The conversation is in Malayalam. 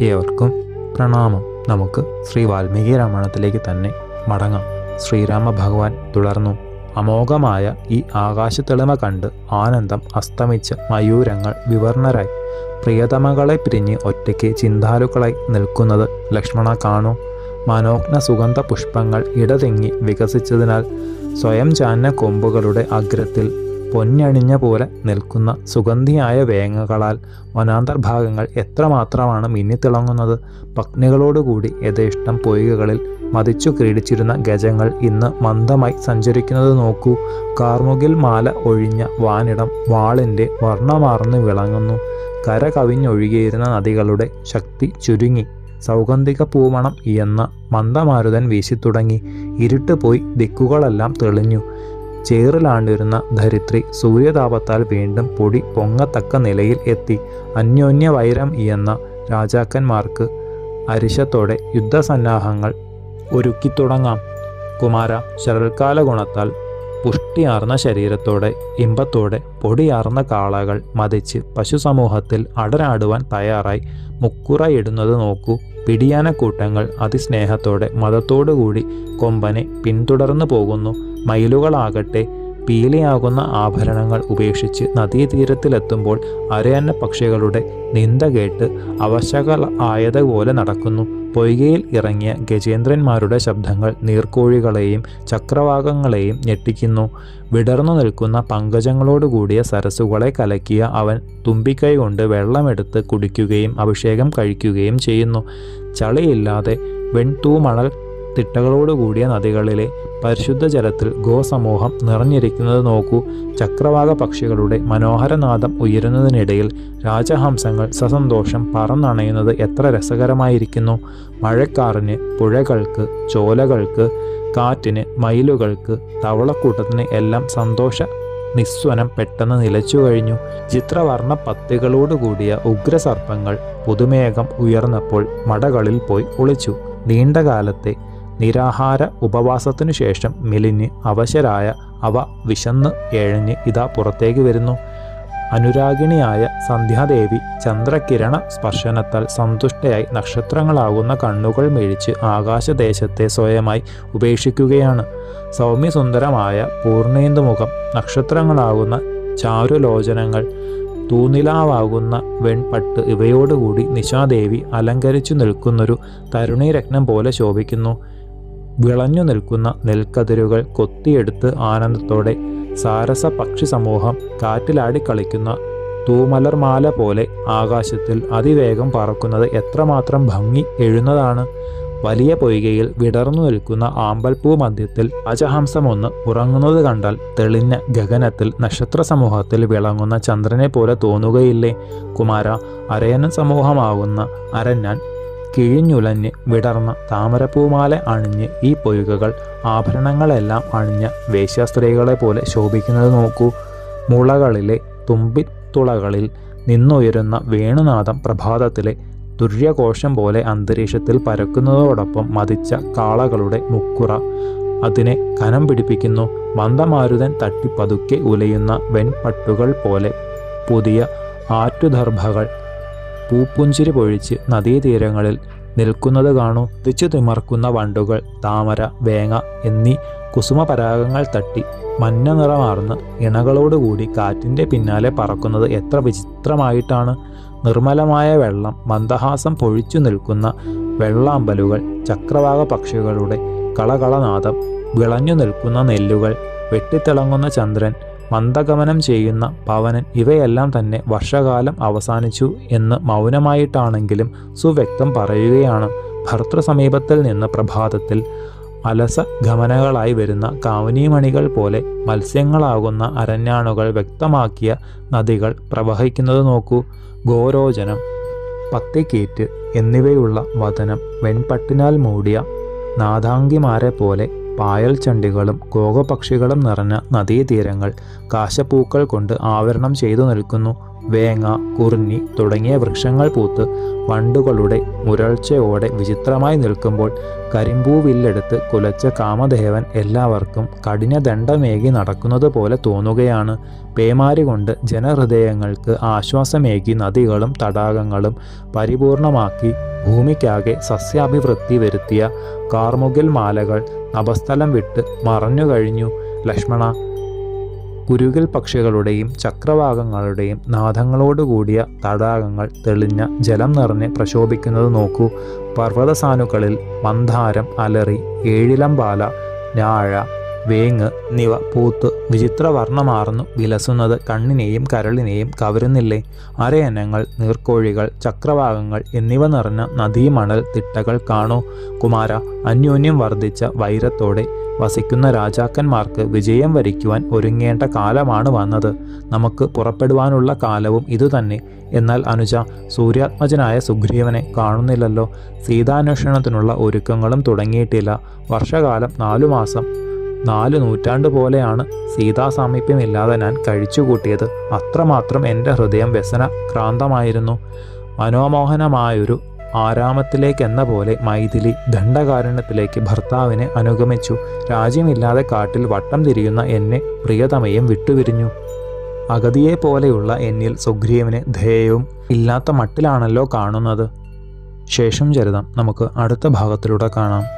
ഏവർക്കും പ്രണാമം. നമുക്ക് ശ്രീ വാൽമീകി രാമായണത്തിലേക്ക് തന്നെ മടങ്ങാം. ശ്രീരാമ ഭഗവാൻ തുടർന്നു. അമോഘമായ ഈ ആകാശത്തെളിമ കണ്ട് ആനന്ദം അസ്തമിച്ച് മയൂരങ്ങൾ വിവർണരായി. പ്രിയതമകളെ പിരിഞ്ഞ് ഒറ്റയ്ക്ക് ചിന്താലുക്കളായി നിൽക്കുന്നത് ലക്ഷ്മണ കാണൂ. മനോജ്ഞ സുഗന്ധ പുഷ്പങ്ങൾ ഇടതെങ്ങി വികസിച്ചതിനാൽ സ്വയം ചാന്ന കൊമ്പുകളുടെ അഗ്രത്തിൽ പൊന്നണിഞ്ഞ പോലെ നിൽക്കുന്ന സുഗന്ധിയായ വേങ്ങകളാൽ വനാന്തർഭാഗങ്ങൾ എത്രമാത്രമാണ് മിന്നിത്തിളങ്ങുന്നത്. പത്നികളോടുകൂടി യഥേഷ്ടം പൊയ്കകളിൽ മതിച്ചു ക്രീഡിച്ചിരുന്ന ഗജങ്ങൾ ഇന്ന് മന്ദമായി സഞ്ചരിക്കുന്നത് നോക്കൂ. കാർമുകിൽ മാല ഒഴിഞ്ഞ വാനിടം വാളിന്റെ വർണമാർന്ന് വിളങ്ങുന്നു. കര കവിഞ്ഞൊഴുകിയിരുന്ന നദികളുടെ ശക്തി ചുരുങ്ങി. സൗഗന്ധിക പൂമണം എന്ന മന്ദമാരുതൻ വീശിത്തുടങ്ങി. ഇരുട്ട് പോയി ദിക്കുകളെല്ലാം തെളിഞ്ഞു. ചേറിലാണ്ടിരുന്ന ധരിത്രി സൂര്യതാപത്താൽ വീണ്ടും പൊടി പൊങ്ങത്തക്ക നിലയിൽ എത്തി. അന്യോന്യ വൈരം എന്ന രാജാക്കന്മാർക്ക് അരിശത്തോടെ യുദ്ധസന്നാഹങ്ങൾ ഒരുക്കിത്തുടങ്ങാം. കുമാര ശരൽക്കാല ഗുണത്താൽ പുഷ്ടിയാർന്ന ശരീരത്തോടെ ഇമ്പത്തോടെ പൊടിയാർന്ന കാളകൾ മതിച്ച് പശുസമൂഹത്തിൽ അടരാടുവാൻ തയ്യാറായി മുക്കുറയിടുന്നത് നോക്കൂ. പിടിയാനക്കൂട്ടങ്ങൾ അതിസ്നേഹത്തോടെ മതത്തോടുകൂടി കൊമ്പനെ പിന്തുടർന്നു പോകുന്നു. മയിലുകളാകട്ടെ പീലിയാകുന്ന ആഭരണങ്ങൾ ഉപേക്ഷിച്ച് നദീതീരത്തിലെത്തുമ്പോൾ അരയന്ന പക്ഷികളുടെ നിന്ദ കേട്ട് അവശകൾ ആയതുപോലെ നടക്കുന്നു. പൊയ്കയിൽ ഇറങ്ങിയ ഗജേന്ദ്രന്മാരുടെ ശബ്ദങ്ങൾ നീർക്കോഴികളെയും ചക്രവാകങ്ങളെയും ഞെട്ടിക്കുന്നു. വിടർന്നു നിൽക്കുന്ന പങ്കജങ്ങളോടുകൂടിയ സരസുകളെ കലക്കിയ അവൻ തുമ്പിക്കൈ കൊണ്ട് വെള്ളമെടുത്ത് കുടിക്കുകയും അഭിഷേകം കഴിക്കുകയും ചെയ്യുന്നു. ചളിയില്ലാതെ വെൺതൂമണൽ തിട്ടകളോടുകൂടിയ നദികളിലെ പരിശുദ്ധ ജലത്തിൽ ഗോസമൂഹം നിറഞ്ഞിരിക്കുന്നത് നോക്കൂ. ചക്രവാക പക്ഷികളുടെ മനോഹരനാദം ഉയരുന്നതിനിടയിൽ രാജഹംസങ്ങൾ സസന്തോഷം പറന്നണയുന്നത് എത്ര രസകരമായിരിക്കുന്നു. മഴക്കാറിന് പുഴകൾക്ക് ചോലകൾക്ക് കാറ്റിന് മയിലുകൾക്ക് തവളക്കൂട്ടത്തിന് എല്ലാം സന്തോഷ നിസ്വനം പെട്ടെന്ന് നിലച്ചു കഴിഞ്ഞു. ചിത്രവർണ പത്തികളോടുകൂടിയ ഉഗ്രസർപ്പങ്ങൾ പുതുമേഘം ഉയർന്നപ്പോൾ മടകളിൽ പോയി ഒളിച്ചു. നീണ്ടകാലത്തെ നിരാഹാര ഉപവാസത്തിനു ശേഷം മെലിഞ്ഞ് അവശരായ അവ വിശന്ന് എഴഞ്ഞ് ഇതാ പുറത്തേക്ക് വരുന്നു. അനുരാഗിണിയായ സന്ധ്യാദേവി ചന്ദ്രകിരണ സ്പർശനത്താൽ സന്തുഷ്ടയായി നക്ഷത്രങ്ങളാകുന്ന കണ്ണുകൾ മെഴിച്ച് ആകാശദേശത്തെ സ്വയമായി ഉപേക്ഷിക്കുകയാണ്. സൗമ്യസുന്ദരമായ പൂർണേന്ദുമുഖം നക്ഷത്രങ്ങളാകുന്ന ചാരുലോചനങ്ങൾ തൂനിലാവാകുന്ന വെൺപട്ട് ഇവയോടുകൂടി നിശാദേവി അലങ്കരിച്ചു നിൽക്കുന്നൊരു തരുണീരത്നം പോലെ ശോഭിക്കുന്നു. വിളഞ്ഞു നിൽക്കുന്ന നെൽക്കതിരുകൾ കൊത്തിയെടുത്ത് ആനന്ദത്തോടെ സാരസ പക്ഷി സമൂഹം കാറ്റിലാടി കളിക്കുന്ന തൂമലർമാല പോലെ ആകാശത്തിൽ അതിവേഗം പറക്കുന്നത് എത്രമാത്രം ഭംഗി എഴുന്നതാണ്. വലിയ പൊയ്കയിൽ വിടർന്നു നിൽക്കുന്ന ആമ്പൽപ്പൂ മധ്യത്തിൽ അജഹംസമൊന്ന് ഉറങ്ങുന്നത് കണ്ടാൽ തെളിഞ്ഞ ഗഗനത്തിൽ നക്ഷത്ര സമൂഹത്തിൽ വിളങ്ങുന്ന ചന്ദ്രനെ പോലെ തോന്നുകയില്ലേ? കുമാര അരയന സമൂഹമാകുന്ന അരഞ്ഞാൻ കിഴിഞ്ഞുലഞ്ഞ് വിടർന്ന താമരപ്പൂമാല അണിഞ്ഞ് ഈ പൊയ്കകൾ ആഭരണങ്ങളെല്ലാം അണിഞ്ഞ വേശ്യാസ്ത്രീകളെ പോലെ ശോഭിക്കുന്നത് നോക്കൂ. മുളകളിലെ തുമ്പിത്തുളകളിൽ നിന്നുയരുന്ന വേണുനാഥം പ്രഭാതത്തിലെ തുര്യഘോഷം പോലെ അന്തരീക്ഷത്തിൽ പരക്കുന്നതോടൊപ്പം മതിച്ച കാളകളുടെ മുക്കുറ. അതിനെ കനം പിടിപ്പിക്കുന്നു. മന്ദമാരുതൻ തട്ടി പതുക്കെ ഉലയുന്ന വെൺപട്ടുകൾ പോലെ പുതിയ ആറ്റുദർഭകൾ പൂപ്പുഞ്ചിരി പൊഴിച്ച് നദീതീരങ്ങളിൽ നിൽക്കുന്നത് കാണൂ. തിച്ചു തിമർക്കുന്ന വണ്ടുകൾ താമര വേങ്ങ എന്നീ കുസുമപരാഗങ്ങൾ തട്ടി മഞ്ഞ നിറമാർന്ന് ഇണകളോടുകൂടി കാറ്റിന്റെ പിന്നാലെ പറക്കുന്നത് എത്ര വിചിത്രമായിട്ടാണ്. നിർമ്മലമായ വെള്ളം മന്ദഹാസം പൊഴിച്ചു നിൽക്കുന്ന വെള്ളാമ്പലുകൾ ചക്രവാക പക്ഷികളുടെ കളകളനാദം വിളഞ്ഞു നിൽക്കുന്ന നെല്ലുകൾ വെട്ടിത്തിളങ്ങുന്ന ചന്ദ്രൻ മന്ദഗമനം ചെയ്യുന്ന പവനൻ ഇവയെല്ലാം തന്നെ വർഷകാലം അവസാനിച്ചു എന്ന് മൗനമായിട്ടാണെങ്കിലും സുവ്യക്തം പറയുകയാണ്. ഭർത്തൃ സമീപത്തിൽ നിന്ന് പ്രഭാതത്തിൽ അലസ ഗമനകളായി വരുന്ന കാവനീമണികൾ പോലെ മത്സ്യങ്ങളാകുന്ന അരഞ്ഞാണുകൾ വ്യക്തമാക്കിയ നദികൾ പ്രവഹിക്കുന്നത് നോക്കൂ. ഗോരോചനം പത്തിക്കേറ്റ് എന്നിവയുള്ള വതനം വെൺപട്ടിനാൽ മൂടിയ നാദാംഗിമാരെ പോലെ പായൽ ചണ്ടികളും കോകപക്ഷികളും നിറഞ്ഞ നദീതീരങ്ങൾ കാശപ്പൂക്കൾ കൊണ്ട് ആവരണം ചെയ്തു നിൽക്കുന്നു. വേങ്ങ കുറിഞ്ഞി തുടങ്ങിയ വൃക്ഷങ്ങൾ പൂത്ത് വണ്ടുകളുടെ മുരൾച്ചയോടെ വിചിത്രമായി നിൽക്കുമ്പോൾ കരിമ്പൂവില്ലെടുത്ത് കുലച്ച കാമദേവൻ എല്ലാവർക്കും കഠിനദണ്ഡമേകി നടക്കുന്നത് പോലെ തോന്നുകയാണ്. പേമാരി കൊണ്ട് ജനഹൃദയങ്ങൾക്ക് ആശ്വാസമേകി നദികളും തടാകങ്ങളും പരിപൂർണമാക്കി ഭൂമിക്കാകെ സസ്യാഭിവൃദ്ധി വരുത്തിയ കാർമുകിൽ മാലകൾ അപസ്ഥലം വിട്ട് മറഞ്ഞു കഴിഞ്ഞു ലക്ഷ്മണ കുരുകിൽ പക്ഷികളുടെയും ചക്രവാകങ്ങളുടെയും നാദങ്ങളോടുകൂടിയ തടാകങ്ങൾ തെളിഞ്ഞ ജലം നിറഞ്ഞ് പ്രശോഭിക്കുന്നത് നോക്കൂ. പർവതസാനുക്കളിൽ മന്ദാരം അലറി ഏഴിലമ്പാല ഞാഴ വേങ്ങ് എന്നിവ പൂത്ത് വിചിത്രവർണമാർന്നു വിലസുന്നത് കണ്ണിനെയും കരളിനെയും കവരുന്നില്ലേ? അരയനങ്ങൾ നീർക്കോഴികൾ ചക്രവാകങ്ങൾ എന്നിവ നിറഞ്ഞ നദീമണൽ തിട്ടകൾ കാണൂ. കുമാര അന്യോന്യം വർദ്ധിച്ച വൈരത്തോടെ വസിക്കുന്ന രാജാക്കന്മാർക്ക് വിജയം വരിക്കുവാൻ ഒരുങ്ങേണ്ട കാലമാണ് വന്നത്. നമുക്ക് പുറപ്പെടുവാനുള്ള കാലവും ഇതുതന്നെ. എന്നാൽ അനുജ സൂര്യാത്മജനായ സുഗ്രീവനെ കാണുന്നില്ലല്ലോ. സീതാന്വേഷണത്തിനുള്ള ഒരുക്കങ്ങളും തുടങ്ങിയിട്ടില്ല. വർഷകാലം നാലു മാസം നാല് നൂറ്റാണ്ട് പോലെയാണ് സീതാ സാമീപ്യമില്ലാതെ ഞാൻ കഴിച്ചുകൂട്ടിയത്. അത്രമാത്രം എന്റെ ഹൃദയം വ്യസന ക്രാന്തമായിരുന്നു. മനോമോഹനമായൊരു ആരാമത്തിലേക്കെന്ന പോലെ മൈഥിലി ദണ്ഡകാരണത്തിലേക്ക് ഭർത്താവിനെ അനുഗമിച്ചു. രാജ്യമില്ലാതെ കാട്ടിൽ വട്ടം തിരിയുന്ന എന്നെ പ്രിയതമയും വിട്ടുപിരിഞ്ഞു. അഗതിയെ പോലെയുള്ള എന്നിൽ സുഗ്രീവന് ധേയവും ഇല്ലാത്ത മട്ടിലാണല്ലോ കാണുന്നത്. ശേഷം ചരിതം. നമുക്ക് അടുത്ത ഭാഗത്തിലൂടെ കാണാം.